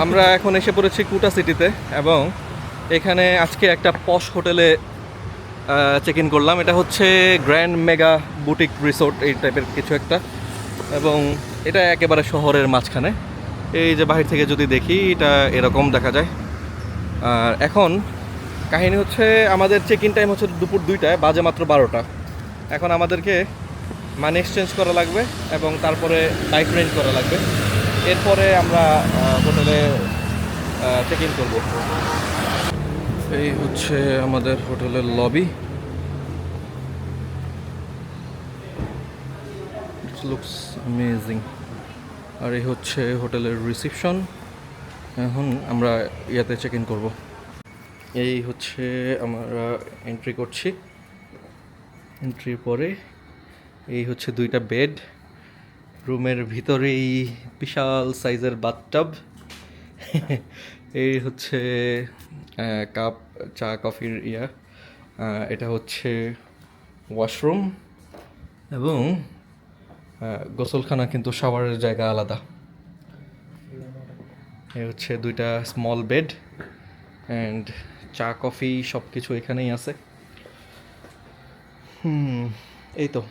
আমরা এখন এসে পড়েছি কুটা সিটিতে এবং এখানে আজকে একটা পশ হোটেলে চেক ইন করলাম। এটা হচ্ছে গ্র্যান্ড মেগা বুটিক রিসোর্ট, এই টাইপের কিছু একটা। এবং এটা একেবারে শহরের মাঝখানে। এই যে বাহির থেকে যদি দেখি, এটা এরকম দেখা যায়। আর এখন কাহিনী হচ্ছে, আমাদের চেক ইন টাইম হচ্ছে দুপুর দুইটায়, বাজে মাত্র বারোটা। এখন আমাদেরকে মানি এক্সচেঞ্জ করা লাগবে এবং তারপরে বাইক রেন্ট করা লাগবে। এরপরে আমরা হোটেলে চেক ইন করব। এই হচ্ছে আমাদের হোটেলের লবি লুকস অ্যামেজিং আর এই হচ্ছে হোটেলের রিসিপশন এখন আমরা ইয়াতে চেক ইন করব। এই হচ্ছে আমরা এন্ট্রি করছি। এন্ট্রির পরে এই হচ্ছে দুইটা বেড রুমের ভিতরেই বিশাল সাইজের বাথটাব। এই হচ্ছে কাপ, চা, কফির ইয়া। এটা হচ্ছে ওয়াশরুম এবং গোসলখানা কিন্তু শাওয়ারের জায়গা আলাদা। এই হচ্ছে দুইটা স্মল বেড অ্যান্ড চা, কফি সব কিছু এখানেই আছে। হুম, এই তো।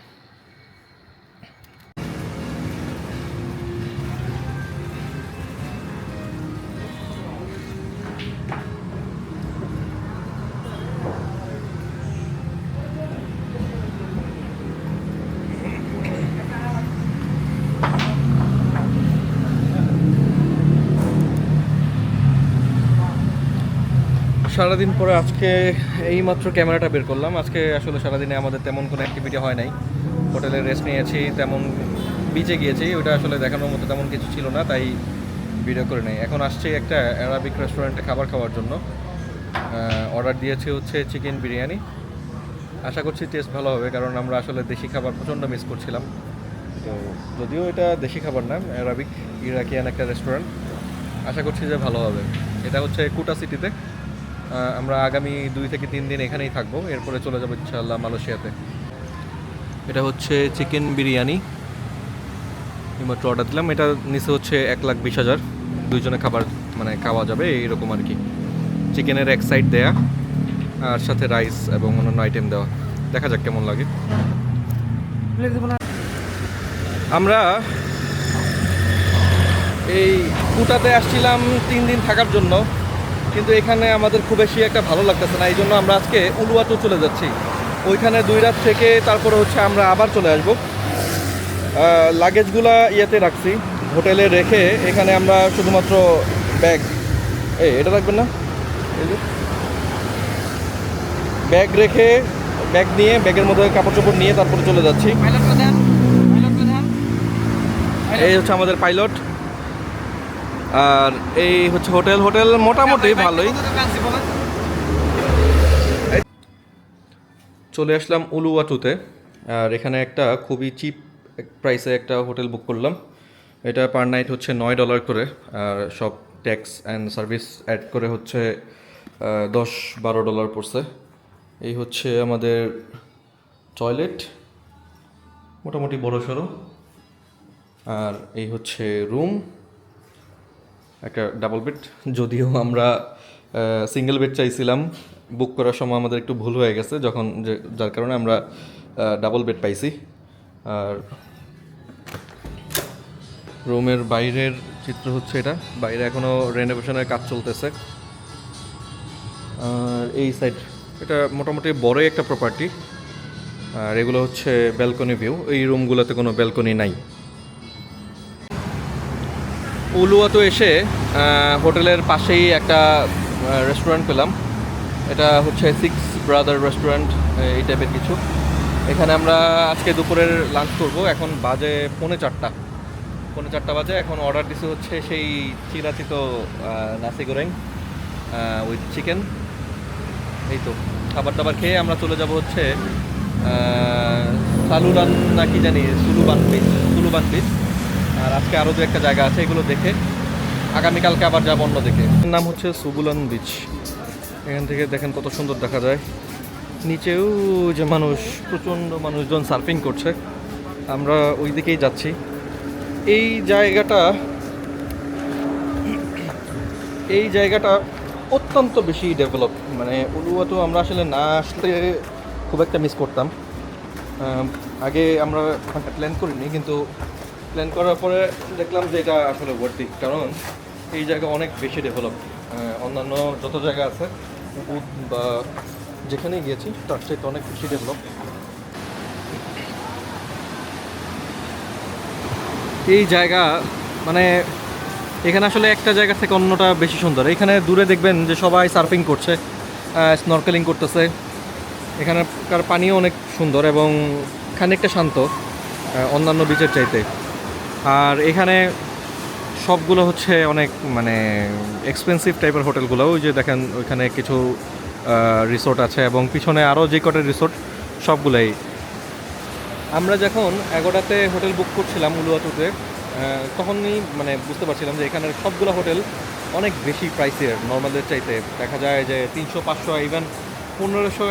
সারাদিন পরে আজকে এইমাত্র ক্যামেরাটা বের করলাম। আজকে আসলে সারাদিনে আমাদের তেমন কোনো অ্যাক্টিভিটি হয় নাই। হোটেলে রেস্ট নিয়েছি, তেমন বিচে গিয়েছি। ওটা আসলে দেখানোর মতো তেমন কিছু ছিল না, তাই ভিডিও করে নেই। এখন আসছি একটা অ্যারাবিক রেস্টুরেন্টে খাবার খাওয়ার জন্য। অর্ডার দিয়েছি হচ্ছে চিকেন বিরিয়ানি। আশা করছি টেস্ট ভালো হবে, কারণ আমরা আসলে দেশি খাবার প্রচণ্ড মিস করছিলাম। তো যদিও এটা দেশি খাবার না অ্যারাবিক ইরাকিয়ান একটা রেস্টুরেন্ট আশা করছি যে ভালো হবে। এটা হচ্ছে কুটা সিটিতে আমরা আগামী দুই থেকে তিন দিন এখানেই থাকব। এরপরে চলে যাব ইনশাআল্লাহ মালয়েশিয়াতে। এটা হচ্ছে চিকেন বিরিয়ানি। এইমাত্র অর্ডার দিলাম। এটা নিচে হচ্ছে এক লাখ বিশ হাজার। দুইজনে খাবার মানে খাওয়া যাবে, এইরকম আর কি। চিকেনের এক সাইড দেয়া, আর সাথে রাইস এবং অন্যান্য আইটেম দেওয়া। দেখা যাক কেমন লাগে। আমরা এই কুটাতে আসছিলাম তিন দিন থাকার জন্য। কিন্তু এখানে আমাদের খুব বেশি একটা ভালো লাগতেছে না এই জন্য আমরা আজকে উলুয়াটো চলে যাচ্ছি। ওইখানে দুই রাত থেকে তারপরে হচ্ছে আমরা আবার চলে আসব। লাগেজগুলা ইয়েতে রাখছি হোটেলে রেখে এখানে আমরা শুধুমাত্র ব্যাগ এই এটা রাখবেন না? এই যে। ব্যাগ রেখে ব্যাগ নিয়ে ব্যাগের মধ্যে কাপড় চোপড় নিয়ে তারপরে চলে যাচ্ছি। এই হচ্ছে আমাদের পাইলট আর এই হচ্ছে হোটেল হোটেল মোটামুটি ভালোই। চলে আসলাম উলুয়াটুতে আর এখানে একটা খুবই চিপ প্রাইসে একটা হোটেল বুক করলাম। এটা পার নাইট হচ্ছে নয় ডলার করে, আর সব ট্যাক্স অ্যান্ড সার্ভিস অ্যাড করে হচ্ছে দশ বারো ডলার পড়ছে। এই হচ্ছে আমাদের টয়লেট মোটামুটি বড় সড়ো আর এই হচ্ছে রুম একটা ডাবল বেড যদিও আমরা সিঙ্গেল বেড চাইছিলাম বুক করার সময় আমাদের একটু ভুল হয়ে গেছে, যখন যে, যার কারণে আমরা ডাবল বেড পাইছি। আর রুমের বাইরের চিত্র হচ্ছে এটা। বাইরে এখনও রেনোভেশনের কাজ চলতেছে। আর এই সাইড এটা মোটামুটি বড়ই একটা প্রপার্টি আর এগুলো হচ্ছে ব্যালকনি ভিউ এই রুমগুলোতে কোনো ব্যালকনি নাই। উলুয়াতো এসে হোটেলের পাশেই একটা রেস্টুরেন্ট পেলাম। এটা হচ্ছে সিক্স ব্রাদার রেস্টুরেন্ট এই টাইপের কিছু। এখানে আমরা আজকে দুপুরের লাঞ্চ করব। এখন বাজে পৌনে চারটা। পৌনে চারটা বাজে। এখন অর্ডার দিছি হচ্ছে সেই চিরাচিত নাসি গোরেং উইথ চিকেন এই তো, খাবার দাবার খেয়ে আমরা চলে যাব হচ্ছে সালুরান না কি জানি, সুলুবান বিচ সুলুবান বিচ আর আজকে আরও দু একটা জায়গা আছে, এগুলো দেখে আগামীকালকে আবার যাব অন্য দিকে। নাম হচ্ছে সুবুলান বিচ এখান থেকে দেখেন কত সুন্দর দেখা যায়। নিচেও যে মানুষ, প্রচণ্ড মানুষজন সার্ফিং করছে। আমরা ওই দিকেই যাচ্ছি। এই জায়গাটা এই জায়গাটা অত্যন্ত বেশি ডেভেলপ মানে উলুয়াটু আমরা আসলে না আসলে খুব একটা মিস করতাম। আগে আমরা প্ল্যান করিনি, কিন্তু প্ল্যান করার পরে দেখলাম যে এটা আসলে ভর্তি কারণ এই জায়গা অনেক বেশি ডেভেলপ অন্যান্য যত জায়গা আছে বা যেখানে গিয়েছি, তার চাইতে অনেক বেশি ডেভেলপ এই জায়গা মানে এখানে আসলে একটা জায়গা থেকে অন্যটা বেশি সুন্দর। এখানে দূরে দেখবেন যে সবাই সার্ফিং করছে স্নরকেলিং করতেছে। এখানকার পানিও অনেক সুন্দর এবং খানিকটা শান্ত অন্যান্য বিচের চাইতে। আর এখানে সবগুলো হচ্ছে অনেক মানে এক্সপেন্সিভ টাইপের হোটেলগুলো। ওই যে দেখেন, ওইখানে কিছু রিসোর্ট আছে এবং পিছনে আরও যে কটা রিসোর্ট সবগুলোই। আমরা যখন এগারোটাতে হোটেল বুক করছিলাম উলুয়াতুতে তখনই মানে বুঝতে পারছিলাম যে এখানের সবগুলো হোটেল অনেক বেশি প্রাইসের নর্মালদের চাইতে। দেখা যায় যে তিনশো, পাঁচশো ইভেন পনেরোশো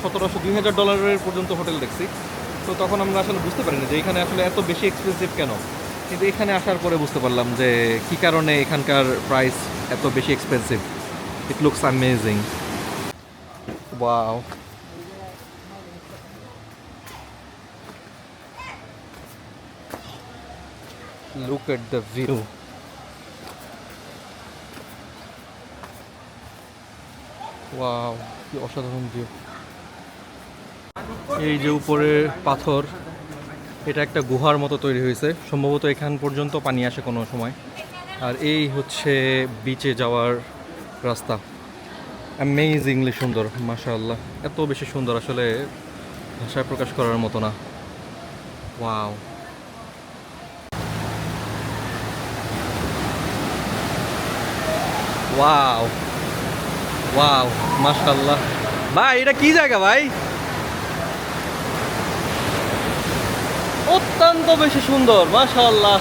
সতেরোশো, দুই হাজার ডলারের পর্যন্ত হোটেল দেখছি। তো তখন আমরা আসলে বুঝতে পারিনি যে এখানে আসলে এত বেশি এক্সপেন্সিভ কেন? কিন্তু এখানে আসার পরে বুঝতে পারলাম যে কী কারণে এখানকার প্রাইস এত বেশি expensive it looks amazing wow Look at the view. কি অসাধারণ ভিউ এই যে উপরে পাথর, এটা একটা গুহার মতো তৈরি হয়েছে। সম্ভবত এখান পর্যন্ত পানি আসে কোনো সময়। আর এই হচ্ছে বিচে যাওয়ার রাস্তা। অ্যামেজিংলি সুন্দর, মাশাআল্লাহ। এত বেশি সুন্দর আসলে ভাষায় প্রকাশ করার মতো না। ওয়াও ওয়াও ওয়াও মাশাআল্লাহ। ভাই, এটা কি জায়গা ভাই? অত্যন্ত বেশি সুন্দর, মাশাআল্লাহ।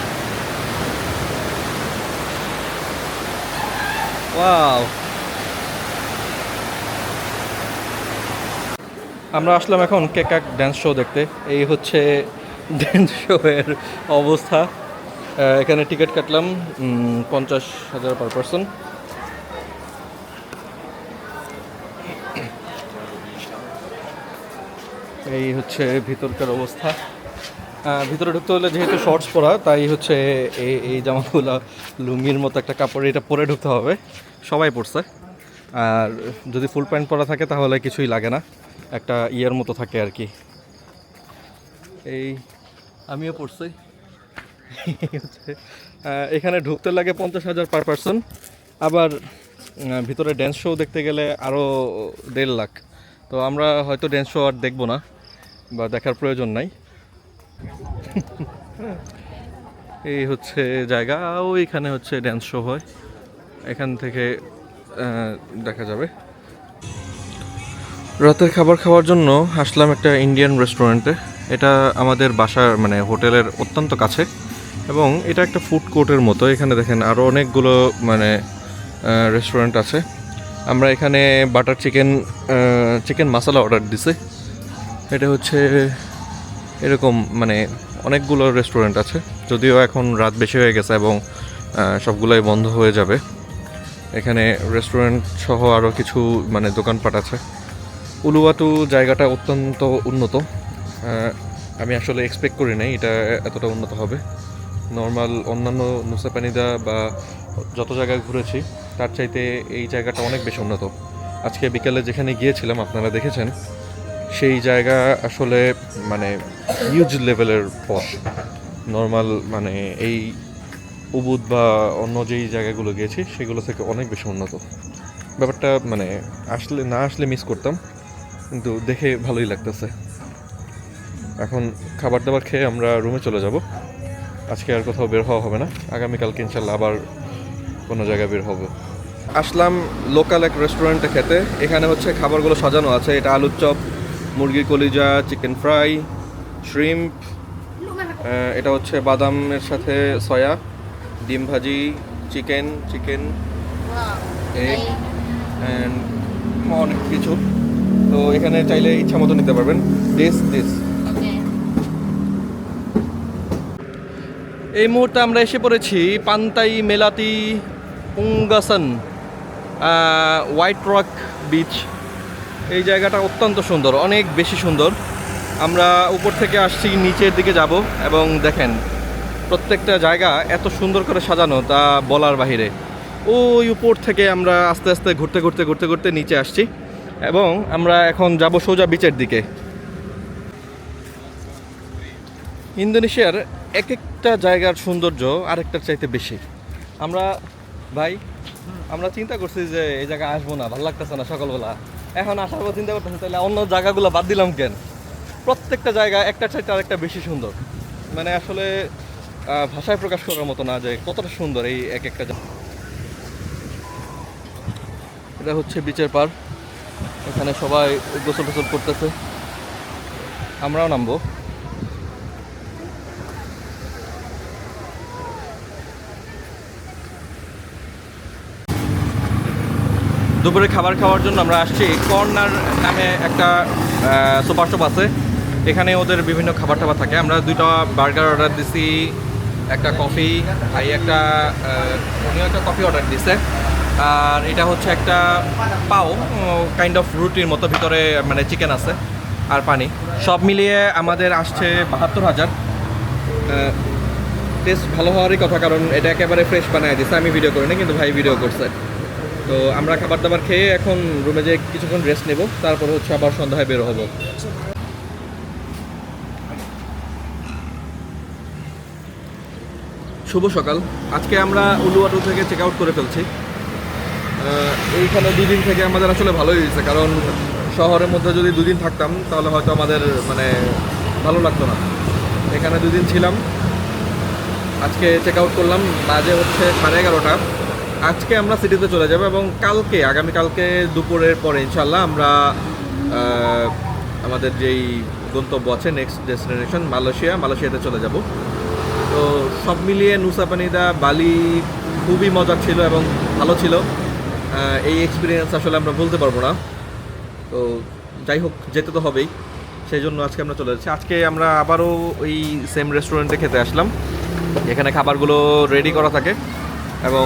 ওয়াও। আমরা আসলাম এখন কেকাক ড্যান্স শো দেখতে। এই হচ্ছে ড্যান্স শো এর অবস্থা। এখানে টিকিট কাটলাম পঞ্চাশ হাজার পার পার্সন এই হচ্ছে ভিতরকার অবস্থা। ভিতরে ঢুকতে হলে যেহেতু শর্টস পরা, তাই হচ্ছে এই এই জামাগুলো লুঙ্গির মতো একটা কাপড় এটা পরে ঢুকতে হবে। সবাই পরছে। আর যদি ফুল প্যান্ট পরা থাকে তাহলে কিছুই লাগে না। একটা ইয়ের মতো থাকে আর কি। এই আমিও পড়ছি এখানে ঢুকতে লাগে পঞ্চাশ হাজার পার পার্সন আবার ভিতরে ড্যান্স শো দেখতে গেলে আরও দেড় লাখ। তো আমরা হয়তো ড্যান্স শো আর দেখব না, বা দেখার প্রয়োজন নাই। এই হচ্ছে জায়গা ওইখানে হচ্ছে ড্যান্স শো হয়। এখান থেকে দেখা যাবে। রাতের খাবার খাওয়ার জন্য আসলাম একটা ইন্ডিয়ান রেস্টুরেন্টে এটা আমাদের বাসার মানে হোটেলের অত্যন্ত কাছে। এবং এটা একটা ফুড কোর্টের মতো। এখানে দেখেন আরও অনেকগুলো মানে রেস্টুরেন্ট আছে। আমরা এখানে butter chicken chicken masala order দিছি। এটা হচ্ছে এরকম মানে অনেকগুলো রেস্টুরেন্ট আছে। যদিও এখন রাত বেশি হয়ে গেছে এবং সবগুলোই বন্ধ হয়ে যাবে। এখানে রেস্টুরেন্ট সহ আরও কিছু মানে দোকানপাট আছে। উলুয়াটু জায়গাটা অত্যন্ত উন্নত। আমি আসলে এক্সপেক্ট করি নাই এটা এতটা উন্নত হবে। নর্মাল অন্যান্য নুসাপানিদা বা যত জায়গায় ঘুরেছি, তার চাইতে এই জায়গাটা অনেক বেশি উন্নত। আজকে বিকেলে যেখানে গিয়েছিলাম, আপনারা দেখেছেন সেই জায়গা আসলে মানে হিউজ লেভেলের পথ। নর্মাল মানে এই উবুদ বা অন্য যেই জায়গাগুলো গিয়েছি সেগুলো থেকে অনেক বেশি উন্নত। ব্যাপারটা মানে আসলে, না আসলে মিস করতাম, কিন্তু দেখে ভালোই লাগতেছে। এখন খাবার দাবার খেয়ে আমরা রুমে চলে যাব। আজকে আর কোথাও বের হওয়া হবে না। আগামীকালকে ইনশাল্লাহ আবার কোনো জায়গায় বের হবে। আসলাম লোকাল এক রেস্টুরেন্টে খেতে। এখানে হচ্ছে খাবারগুলো সাজানো আছে। এটা আলুর চপ মুরগির কলিজা চিকেন ফ্রাই শ্রিম্প এটা হচ্ছে বাদামের সাথে সয়া ডিম ভাজি চিকেন চিকেন এগ অ্যান্ড অনেক কিছু। তো এখানে চাইলে ইচ্ছা মতো নিতে পারবেন। দিস দিস এই মুহূর্তে আমরা এসে পড়েছি Pantai Melati Punggasan white rock beach এই জায়গাটা অত্যন্ত সুন্দর, অনেক বেশি সুন্দর। আমরা উপর থেকে আসছি, নিচের দিকে যাব এবং দেখেন, প্রত্যেকটা জায়গা এত সুন্দর করে সাজানো তা বলার বাহিরে। ওই উপর থেকে আমরা আস্তে আস্তে ঘুরতে ঘুরতে ঘুরতে ঘুরতে নিচে আসছি এবং আমরা এখন যাব সোজা বিচের দিকে। ইন্দোনেশিয়ার এক একটা জায়গার সৌন্দর্য আরেকটার চাইতে বেশি। আমরা, ভাই, আমরা চিন্তা করছি যে এই জায়গায় আসব না, ভালো লাগতেছে না সকালবেলা। এখন আসার পর চিন্তা করতেছি তাহলে অন্য জায়গাগুলো বাদ দিলাম কেন? প্রত্যেকটা জায়গা একটা চাইতে আরেকটা বেশি সুন্দর। মানে আসলে ভাষায় প্রকাশ করার মতো না যে কতটা সুন্দর এই এক একটা জায়গা এটা হচ্ছে বিচের পার এখানে সবাই গোসল টোসল করতেছে। আমরাও নামবো। দুপুরে খাবার খাওয়ার জন্য আমরা আসছি। কর্নার নামে একটা সুপার শপ আছে। এখানে ওদের বিভিন্ন খাবার টাবার থাকে। আমরা দুটো বার্গার অর্ডার দিছি, একটা কফি আর একটা উনিও একটা কফি অর্ডার দিছে। আর এটা হচ্ছে একটা পাও কাইন্ড অফ রুটির মতো, ভিতরে মানে চিকেন আছে আর পানি। সব মিলিয়ে আমাদের আসছে বাহাত্তর হাজার। টেস্ট ভালো হওয়ারই কথা, কারণ এটা একেবারে ফ্রেশ বানায় দিছে। আমি ভিডিও করিনি, কিন্তু ভাই ভিডিও করছে। তো আমরা খাবার দাবার খেয়ে এখন রুমে যেয়ে কিছুক্ষণ রেস্ট নেব, তারপর হচ্ছে আবার সন্ধ্যায় বের হব। শুভ সকাল। আজকে আমরা উলুয়াটু থেকে চেক আউট করে ফেলছি। এইখানে দুদিন থেকে আমাদের আসলে ভালোই হয়েছে, কারণ শহরের মধ্যে যদি দুদিন থাকতাম, তাহলে হয়তো আমাদের মানে ভালো লাগতো না। এখানে দুদিন ছিলাম। আজকে চেক আউট করলাম, বাজে হচ্ছে সাড়ে এগারোটা। আজকে আমরা সিটিতে চলে যাব এবং কালকে, আগামীকালকে দুপুরের পরে ইনশাল্লাহ আমরা আমাদের যেই গন্তব্য আছে নেক্সট ডেস্টিনেশন মালয়েশিয়া, মালয়েশিয়াতে চলে যাব। তো সব মিলিয়ে নুসাপানিদা বালি খুবই মজার ছিল এবং ভালো ছিল। এই এক্সপিরিয়েন্স আসলে আমরা বলতে পারব না। তো যাই হোক, যেতে তো হবেই। সেই জন্য আজকে আমরা চলে যাচ্ছি। আজকে আমরা আবারও ওই সেম রেস্টুরেন্টে খেতে আসলাম। এখানে খাবারগুলো রেডি করা থাকে এবং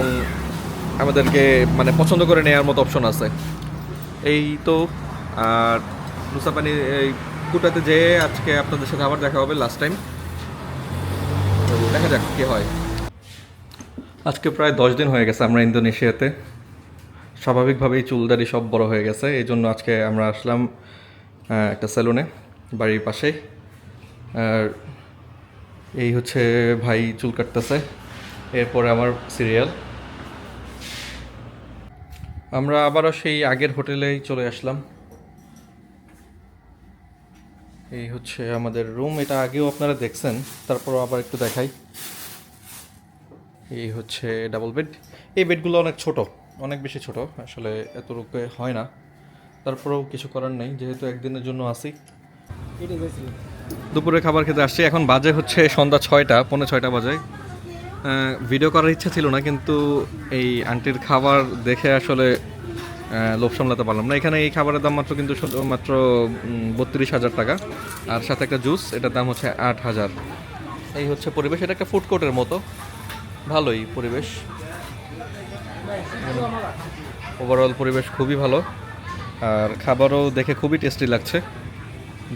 আমাদেরকে মানে পছন্দ করে নেওয়ার মতো অপশন আছে। এই তো, আর মুসাপানি এই কুটাতে যেয়ে আজকে আপনাদের সাথে আবার দেখা হবে লাস্ট টাইম দেখা যাক কী হয়। আজকে প্রায় দশ দিন হয়ে গেছে আমরা ইন্দোনেশিয়াতে। স্বাভাবিকভাবেই চুলদারি সব বড় হয়ে গেছে, এই জন্য আজকে আমরা আসলাম একটা সেলুনে বাড়ির পাশেই আর এই হচ্ছে ভাই চুল কাটতেছে, এরপরে আমার সিরিয়াল আমরা আবারও সেই আগের হোটেলেই চলে আসলাম। এই হচ্ছে আমাদের রুম, এটা আগেও আপনারা দেখছেন, তারপরও আবার একটু দেখাই। এই হচ্ছে ডাবল বেড। এই বেডগুলো অনেক ছোট, অনেক বেশি ছোট, আসলে এত রূপে হয় না। তারপরেও কিছু করার নেই, যেহেতু একদিনের জন্য আসি দুপুরে খাবার খেতে আসছি, এখন বাজে হচ্ছে সন্ধ্যা ছয়টা, পৌনে ছয়টা বাজে। ভিডিও করার ইচ্ছা ছিল না, কিন্তু এই আন্টির খাবার দেখে আসলে লোভ সামলাতে পারলাম না। এখানে এই খাবারের দাম মাত্র কিন্তু মাত্র বত্রিশ হাজার টাকা। আর সাথে একটা জুস এটার দাম হচ্ছে আট হাজার। এই হচ্ছে পরিবেশ, এটা একটা ফুড কোর্টের মতো। ভালোই পরিবেশ। ওভারঅল পরিবেশ খুবই ভালো। আর খাবারও দেখে খুবই টেস্টি লাগছে।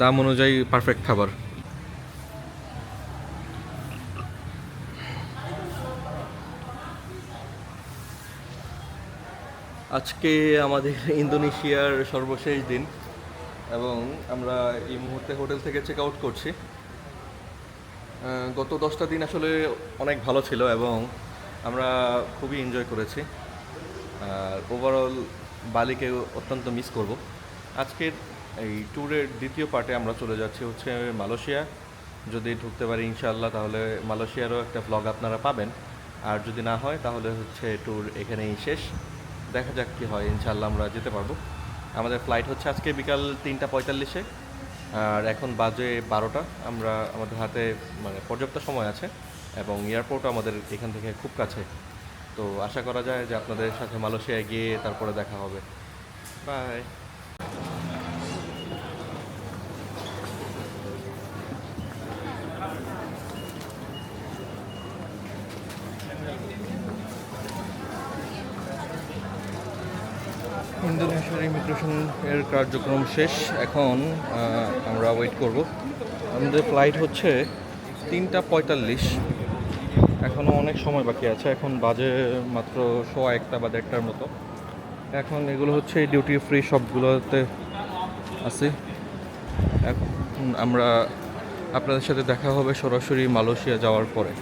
দাম অনুযায়ী পারফেক্ট খাবার। আজকে আমাদের ইন্দোনেশিয়ার সর্বশেষ দিন এবং আমরা এই মুহূর্তে হোটেল থেকে চেক আউট করছি। গত দশটা দিন আসলে অনেক ভালো ছিল এবং আমরা খুবই এনজয় করেছি। আর ওভারঅল বালিকে অত্যন্ত মিস করব। আজকের এই ট্যুরের দ্বিতীয় পার্টে আমরা চলে যাচ্ছি হচ্ছে মালয়েশিয়া। যদি ঢুকতে পারি ইনশাআল্লাহ তাহলে মালয়েশিয়ারও একটা ব্লগ আপনারা পাবেন। আর যদি না হয় তাহলে হচ্ছে ট্যুর এখানেই শেষ। দেখা যাক কী হয় ইনশাল্লাহ আমরা যেতে পারব। আমাদের ফ্লাইট হচ্ছে আজকে বিকাল তিনটা পঁয়তাল্লিশে, আর এখন বাজে বারোটা। আমরা, আমাদের হাতে মানে পর্যাপ্ত সময় আছে, এবং এয়ারপোর্টও আমাদের এখান থেকে খুব কাছে। তো আশা করা যায় যে আপনাদের সাথে মালয়েশিয়ায় গিয়ে তারপরে দেখা হবে। বাই ইন্দোনেশিয়ার ইমিগ্রেশন এর কার্যক্রম শেষ। এখন আমরা ওয়েট করব। আমাদের ফ্লাইট হচ্ছে তিনটা পঁয়তাল্লিশ। এখনও অনেক সময় বাকি আছে। এখন বাজে মাত্র সোয়া একটা বা দেড়টার মতো। এখন এগুলো হচ্ছে ডিউটি ফ্রি সবগুলোতে আছে। এখন আমরা আপনাদের সাথে দেখা হবে সরাসরি মালয়েশিয়া যাওয়ার পরে।